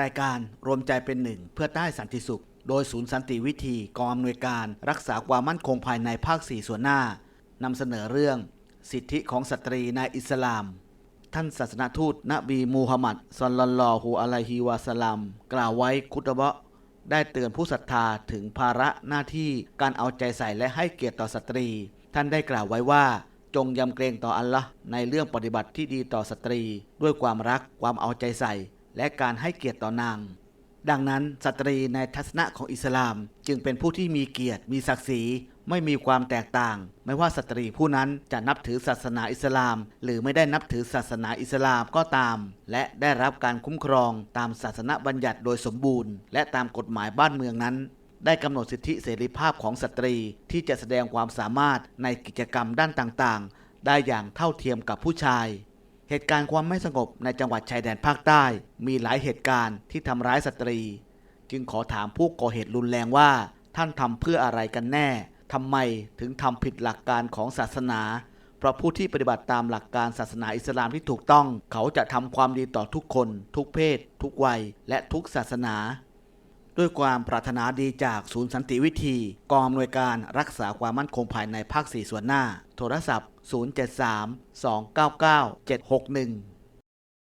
รายการรวมใจเป็นหนึ่ง เพื่อใต้สันติสุข โดยศูนย์สันติวิธีกองอำนวยการรักษาความมั่นคงภายในภาค 4 ส่วนหน้านำเสนอเรื่อง สิทธิของสตรีในอิสลาม ท่านศาสนาทูตนบีมูฮัมหมัดซอลลัลลอฮุอะลัยฮิวะสลามกล่าวไว้คุตบะได้เตือนผู้ศรัทธาถึงภาระหน้าที่การเอาใจใส่และให้เกียรติต่อสตรี ท่านได้กล่าวไว้ว่าจงยำเกรงต่ออัลละในเรื่องปฏิบัติที่ดีต่อสตรี ด้วยความรักความเอาใจใส่ และการให้เกียรติต่อนาง ดังนั้นสตรีในทัศนะของอิสลาม จึงเป็นผู้ที่มีเกียรติมีศักดิ์ศรีไม่มีความแตกต่าง ไม่ว่าสตรีผู้นั้นจะนับถือศาสนาอิสลาม หรือไม่ได้นับถือศาสนาอิสลามก็ตาม และได้รับการคุ้มครองตามศาสนบัญญัติโดยสมบูรณ์ และตามกฎหมายบ้านเมืองนั้น ได้กำหนดสิทธิเสรีภาพของสตรีที่จะแสดงความสามารถในกิจกรรมด้านต่างๆ ได้อย่างเท่าเทียมกับผู้ชาย เหตุการณ์ความไม่สงบในจังหวัดชายแดนภาคใต้ มีหลายเหตุการณ์ที่ทำร้ายสตรี จึงขอถามผู้ก่อเหตุรุนแรงว่า ท่านทำเพื่ออะไรกันแน่ทำไมถึงทำผิดหลักการของศาสนา เพราะผู้ที่ปฏิบัติตามหลักการศาสนาอิสลามที่ถูกต้อง เขาจะทำความดีต่อทุกคน ทุกเพศ ทุกวัย และทุกศาสนา ด้วยความปรารถนาดีจากศูนย์สันติวิธี กองอำนวยการรักษาความมั่นคงภายในภาค 4 ส่วนหน้า โทรศัพท์ 073 299 761